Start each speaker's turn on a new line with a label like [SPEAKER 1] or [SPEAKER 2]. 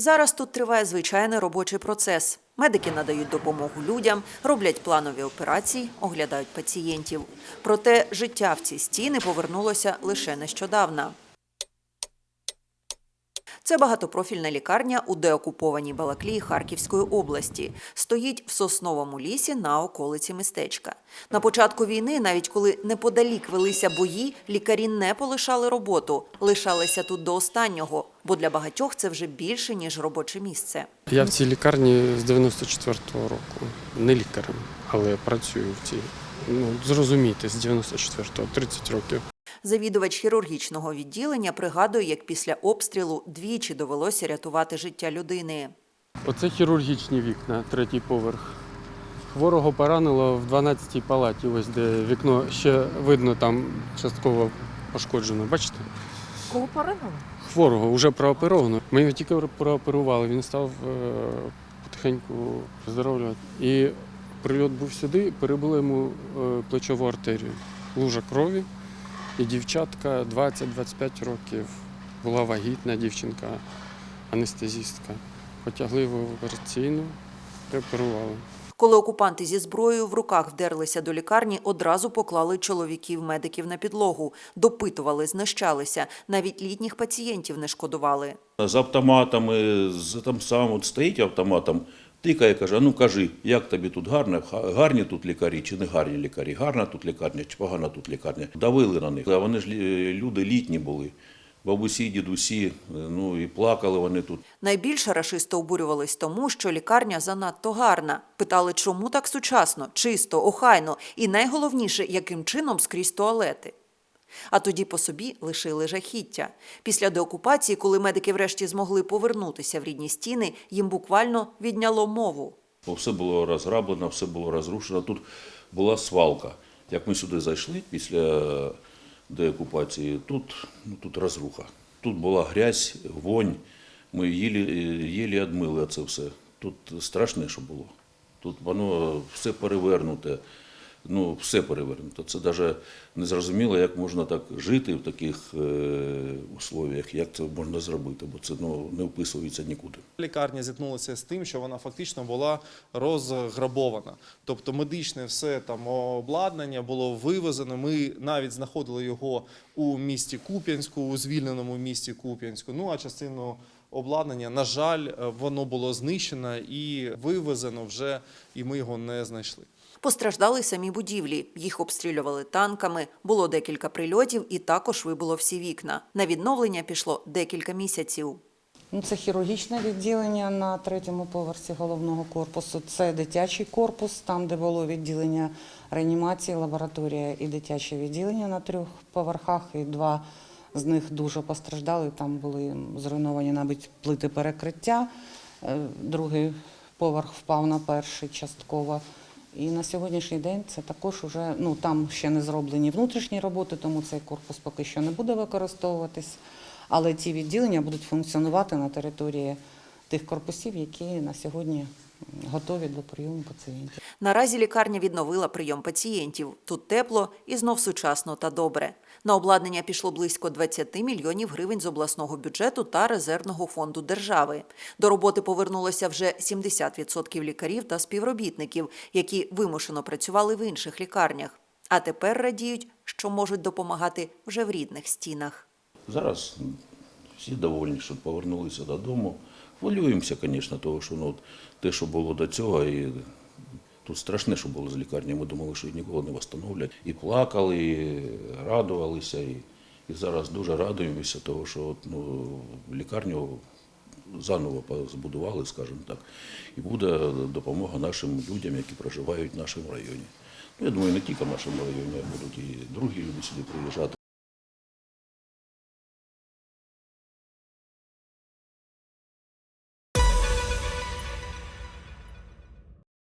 [SPEAKER 1] Зараз тут триває звичайний робочий процес. Медики надають допомогу людям, роблять планові операції, оглядають пацієнтів. Проте життя в ці стіни повернулося лише нещодавно. Це багатопрофільна лікарня у деокупованій Балаклії Харківської області. Стоїть в сосновому лісі на околиці містечка. На початку війни, навіть коли неподалік велися бої, лікарі не полишали роботу, лишалися тут до останнього, бо для багатьох це вже більше ніж робоче місце.
[SPEAKER 2] Я в цій лікарні з 94-го року. Не лікарем, але працюю в цій. Ну, зрозумійте, з 94-го, 30 років.
[SPEAKER 1] Завідувач хірургічного відділення пригадує, як після обстрілу двічі довелося рятувати життя людини.
[SPEAKER 2] Оце хірургічні вікна, третій поверх. Хворого поранило в 12-й палаті, ось де вікно ще видно там частково пошкоджено. Бачите?
[SPEAKER 3] Кого поранило?
[SPEAKER 2] Хворого вже прооперовано. Ми його тільки прооперували, він став е, потихеньку виздоровлювати. І прильот був сюди, перебило йому е, плечову артерію. Лужа крові. І дівчатка 20-25 років. Була вагітна дівчинка, анестезістка. Потягли в операційну, прооперували.
[SPEAKER 1] Коли окупанти зі зброєю в руках вдерлися до лікарні, одразу поклали чоловіків-медиків на підлогу, допитували, знущалися, навіть літніх пацієнтів не шкодували.
[SPEAKER 4] З автоматами, з там сам стоїть автоматом, тикає, каже, ну кажи, як тобі тут гарно, Га- гарні тут лікарі чи не гарні лікарі, гарна тут лікарня чи погана тут лікарня. Давили на них. А вони ж люди літні були, бабусі, дідусі, е, ну і плакали вони тут.
[SPEAKER 1] Найбільше рашисти обурювались тому, що лікарня занадто гарна. Питали, чому так сучасно, чисто, охайно і найголовніше, яким чином скрізь туалети. А тоді по собі лишили жахіття. Після деокупації, коли медики врешті змогли повернутися в рідні стіни, їм буквально відняло мову.
[SPEAKER 4] Все було розграблено, все було розрушено. Тут була свалка. Як ми сюди зайшли після деокупації, тут, ну, тут розруха. Тут була грязь, вонь. Ми їлі, їлі відмили це все. Тут страшне, що було. Тут воно все перевернуте. Ну, все перевернуто. Це навіть не зрозуміло, як можна так жити в таких е, условіях, як це можна зробити, бо це ну, не вписується нікуди.
[SPEAKER 5] Лікарня зіткнулася з тим, що вона фактично була розграбована. Тобто медичне все там обладнання було вивезено. Ми навіть знаходили його у місті Куп'янську, у звільненому місті Куп'янську. Ну а частину обладнання, на жаль, воно було знищено і вивезено вже, і ми його не знайшли.
[SPEAKER 1] Постраждали самі будівлі. Їх обстрілювали танками, було декілька прильотів і також вибило всі вікна. На відновлення пішло декілька місяців.
[SPEAKER 3] Ну, це хірургічне відділення на третьому поверсі головного корпусу. Це дитячий корпус, там, де було відділення реанімації, лабораторія і дитяче відділення на трьох поверхах. І два з них дуже постраждали. Там були зруйновані навіть плити перекриття. Е, Другий поверх впав на перший частково. І на сьогоднішній день це також уже ну там ще не зроблені внутрішні роботи, тому цей корпус поки що не буде використовуватись. Але ті відділення будуть функціонувати на території тих корпусів, які на сьогодні готові до прийому пацієнтів.
[SPEAKER 1] Наразі лікарня відновила прийом пацієнтів. Тут тепло і знов сучасно та добре. На обладнання пішло близько 20 мільйонів гривень з обласного бюджету та резервного фонду держави. До роботи повернулося вже 70% лікарів та співробітників, які вимушено працювали в інших лікарнях. А тепер радіють, що можуть допомагати вже в рідних стінах.
[SPEAKER 4] Зараз всі довольні, що повернулися додому. Хвилюємося, звісно, того, що ну, те, що було до цього, і тут страшне, що було з лікарні. Ми думали, що її ніколи не встановлять. І плакали, і радувалися. І, і зараз дуже радуємося, того, що от, ну, лікарню заново збудували, скажімо так, і буде допомога нашим людям, які проживають в нашому районі. Ну, я думаю, не тільки в нашому районі, а будуть і другі люди сюди приїжджати.